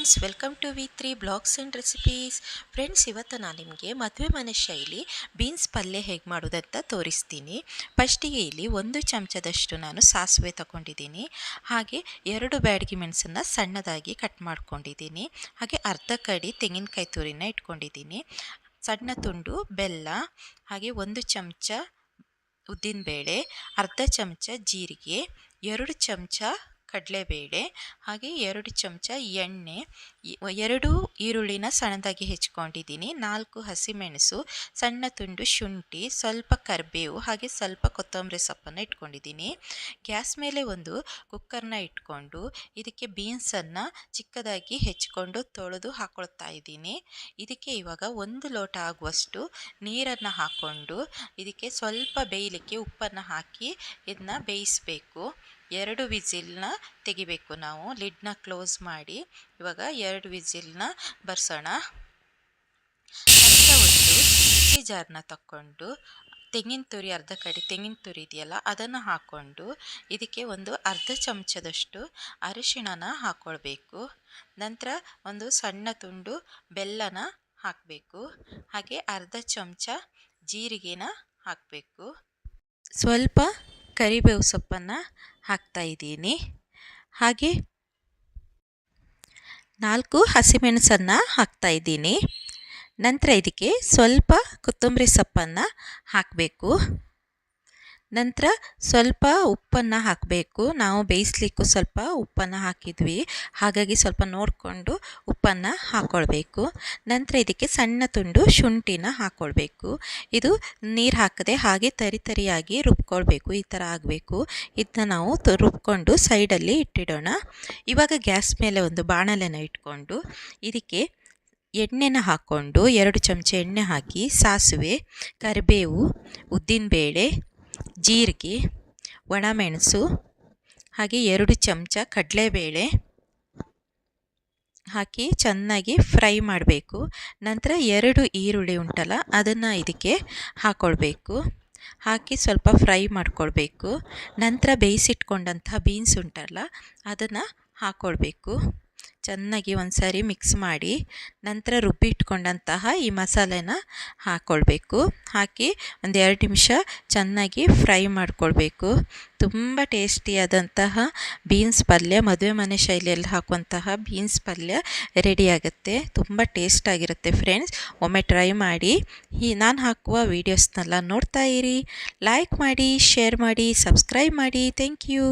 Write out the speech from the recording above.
Friends welcome to V three blogs and recipes friends ಇವತ್ತು ನಾನು ನಿಮಗೆ ಮದುವೆ ಮನೆ ಶೈಲಿ ಬೀನ್ಸ್ ಪಲ್ಯ ಹೇಗೆ ಮಾಡೋದಂತ ತೋರಿಸ್ತೀನಿ. ಫಸ್ಟಿಗೆ ಇಲ್ಲಿ ಒಂದು ಚಮಚದಷ್ಟು ನಾನು ಸಾಸಿವೆ ತಗೊಂಡಿದ್ದೀನಿ. ಹಾಗೆ ಎರಡು ಬ್ಯಾಡಗಿ ಮೆಣಸನ್ನು ಸಣ್ಣದಾಗಿ ಕಟ್ ಮಾಡ್ಕೊಂಡಿದ್ದೀನಿ. ಹಾಗೆ ಅರ್ಧ ಕಡಿ ತೆಂಗಿನಕಾಯಿ ತುರಿನ ಇಟ್ಕೊಂಡಿದ್ದೀನಿ. ಸಣ್ಣ ತುಂಡು ಬೆಲ್ಲ, ಹಾಗೆ ಒಂದು ಚಮಚ ಉದ್ದಿನಬೇಳೆ, ಅರ್ಧ ಚಮಚ ಜೀರಿಗೆ, ಎರಡು ಚಮಚ ಕಡಲೆಬೇಳೆ, ಹಾಗೆ ಎರಡು ಚಮಚ ಎಣ್ಣೆ ಎರಡು ಈರುಳ್ಳಿನ ಸಣ್ಣದಾಗಿ ಹೆಚ್ಕೊಂಡಿದ್ದೀನಿ. ನಾಲ್ಕು ಹಸಿಮೆಣಸು, ಸಣ್ಣ ತುಂಡು ಶುಂಠಿ, ಸ್ವಲ್ಪ ಕರಿಬೇವು, ಹಾಗೆ ಸ್ವಲ್ಪ ಕೊತ್ತಂಬರಿ ಸೊಪ್ಪನ್ನು ಇಟ್ಕೊಂಡಿದ್ದೀನಿ. ಗ್ಯಾಸ್ ಮೇಲೆ ಒಂದು ಕುಕ್ಕರ್ನ ಇಟ್ಕೊಂಡು ಇದಕ್ಕೆ ಬೀನ್ಸನ್ನು ಚಿಕ್ಕದಾಗಿ ಹೆಚ್ಕೊಂಡು ತೊಳೆದು ಹಾಕೊಳ್ತಾ ಇದ್ದೀನಿ. ಇದಕ್ಕೆ ಇವಾಗ ಒಂದು ಲೋಟ ಆಗುವಷ್ಟು ನೀರನ್ನು ಹಾಕ್ಕೊಂಡು ಇದಕ್ಕೆ ಸ್ವಲ್ಪ ಬೇಯಲಿಕ್ಕೆ ಉಪ್ಪನ್ನು ಹಾಕಿ ಇದನ್ನ ಬೇಯಿಸಬೇಕು. ಎರಡು ವಿಜಿಲ್ನ ತೆಗಿಬೇಕು ನಾವು, ಲಿಡ್ನ ಕ್ಲೋಸ್ ಮಾಡಿ. ಇವಾಗ ಎರಡು ವಿಜಿಲ್ನ ಬರ್ಸೋಣ. ನಂತರ ಒಂದು ಮಿಕ್ಸಿ ಜಾರ್ನ ತಕ್ಕೊಂಡು, ತೆಂಗಿನ ತುರಿ ಅರ್ಧ ಕಡೆ, ತೆಂಗಿನ ತುರಿ ಇದೆಯಲ್ಲ, ಅದನ್ನು ಹಾಕ್ಕೊಂಡು, ಇದಕ್ಕೆ ಒಂದು ಅರ್ಧ ಚಮಚದಷ್ಟು ಅರಿಶಿಣನ ಹಾಕ್ಕೊಳ್ಬೇಕು ನಂತರ ಒಂದು ಸಣ್ಣ ತುಂಡು ಬೆಲ್ಲನ ಹಾಕಬೇಕು. ಹಾಗೆ ಅರ್ಧ ಚಮಚ ಜೀರಿಗೆನ ಹಾಕಬೇಕು. ಸ್ವಲ್ಪ ಕರಿಬೇವು ಸೊಪ್ಪನ್ನು ಹಾಕ್ತಾ ಇದ್ದೀನಿ. ಹಾಗೆ ನಾಲ್ಕು ಹಸಿಮೆಣಸನ್ನು ಹಾಕ್ತಾ ಇದ್ದೀನಿ. ನಂತರ ಇದಕ್ಕೆ ಸ್ವಲ್ಪ ಕೊತ್ತಂಬರಿ ಸೊಪ್ಪನ್ನು ಹಾಕಬೇಕು. ನಂತರ ಸ್ವಲ್ಪ ಉಪ್ಪನ್ನು ಹಾಕಬೇಕು. ನಾವು ಬೇಯಿಸ್ಲಿಕ್ಕೂ ಸ್ವಲ್ಪ ಉಪ್ಪನ್ನು ಹಾಕಿದ್ವಿ. ಹಾಗಾಗಿ ಸ್ವಲ್ಪ ನೋಡಿಕೊಂಡು ಉಪ್ಪನ್ನು ಹಾಕ್ಕೊಳ್ಬೇಕು ನಂತರ ಇದಕ್ಕೆ ಸಣ್ಣ ತುಂಡು ಶುಂಠಿನ ಹಾಕ್ಕೊಳ್ಬೇಕು ಇದು ನೀರು ಹಾಕದೆ ಹಾಗೆ ತರಿ ತರಿಯಾಗಿ ರುಬ್ಕೊಳ್ಬೇಕು. ಈ ಥರ ಆಗಬೇಕು. ಇದನ್ನ ನಾವು ರುಬ್ಕೊಂಡು ಸೈಡಲ್ಲಿ ಇಟ್ಟಿಡೋಣ. ಇವಾಗ ಗ್ಯಾಸ್ ಮೇಲೆ ಒಂದು ಬಾಣಲೆನ ಇಟ್ಕೊಂಡು ಇದಕ್ಕೆ ಎಣ್ಣೆನ ಹಾಕ್ಕೊಂಡು ಎರಡು ಚಮಚ ಎಣ್ಣೆ ಹಾಕಿ ಸಾಸಿವೆ, ಕರಿಬೇವು, ಉದ್ದಿನಬೇಳೆ ಜೀರಿಗೆ, ಒಣಮೆಣಸು, ಹಾಗೆ ಎರಡು ಚಮಚ ಕಡಲೆಬೇಳೆ ಹಾಕಿ ಚೆನ್ನಾಗಿ ಫ್ರೈ ಮಾಡಬೇಕು. ನಂತರ ಎರಡು ಈರುಳ್ಳಿ ಉಂಟಲ್ಲ, ಅದನ್ನು ಇದಕ್ಕೆ ಹಾಕ್ಕೊಳ್ಬೇಕು ಹಾಕಿ ಸ್ವಲ್ಪ ಫ್ರೈ ಮಾಡ್ಕೊಳ್ಬೇಕು. ನಂತರ ಬೇಯಿಸಿಟ್ಕೊಂಡಂತಹ ಬೀನ್ಸ್ ಉಂಟಲ್ಲ, ಅದನ್ನು ಹಾಕ್ಕೊಳ್ಬೇಕು ಚೆನ್ನಾಗಿ ಒಂದು ಸಾರಿ ಮಿಕ್ಸ್ ಮಾಡಿ ನಂತರ ರುಬ್ಬಿಟ್ಕೊಂಡಂತಹ ಈ ಮಸಾಲೆನ ಹಾಕ್ಕೊಳ್ಬೇಕು ಹಾಕಿ ಒಂದು ಎರಡು ನಿಮಿಷ ಚೆನ್ನಾಗಿ ಫ್ರೈ ಮಾಡಿಕೊಳ್ಬೇಕು. ತುಂಬ ಟೇಸ್ಟಿಯಾದಂತಹ ಬೀನ್ಸ್ ಪಲ್ಯ, ಮದುವೆ ಮನೆ ಶೈಲಿಯಲ್ಲಿ ಹಾಕುವಂತಹ ಬೀನ್ಸ್ ಪಲ್ಯ ರೆಡಿ ಆಗುತ್ತೆ. ತುಂಬ ಟೇಸ್ಟಾಗಿರುತ್ತೆ ಫ್ರೆಂಡ್ಸ್ ಒಮ್ಮೆ ಟ್ರೈ ಮಾಡಿ ಈ ನಾನು ಹಾಕುವ ವೀಡಿಯೋಸ್ನೆಲ್ಲ ನೋಡ್ತಾ ಇರಿ. ಲೈಕ್ ಮಾಡಿ ಶೇರ್ ಮಾಡಿ ಸಬ್ಸ್ಕ್ರೈಬ್ ಮಾಡಿ. Thank you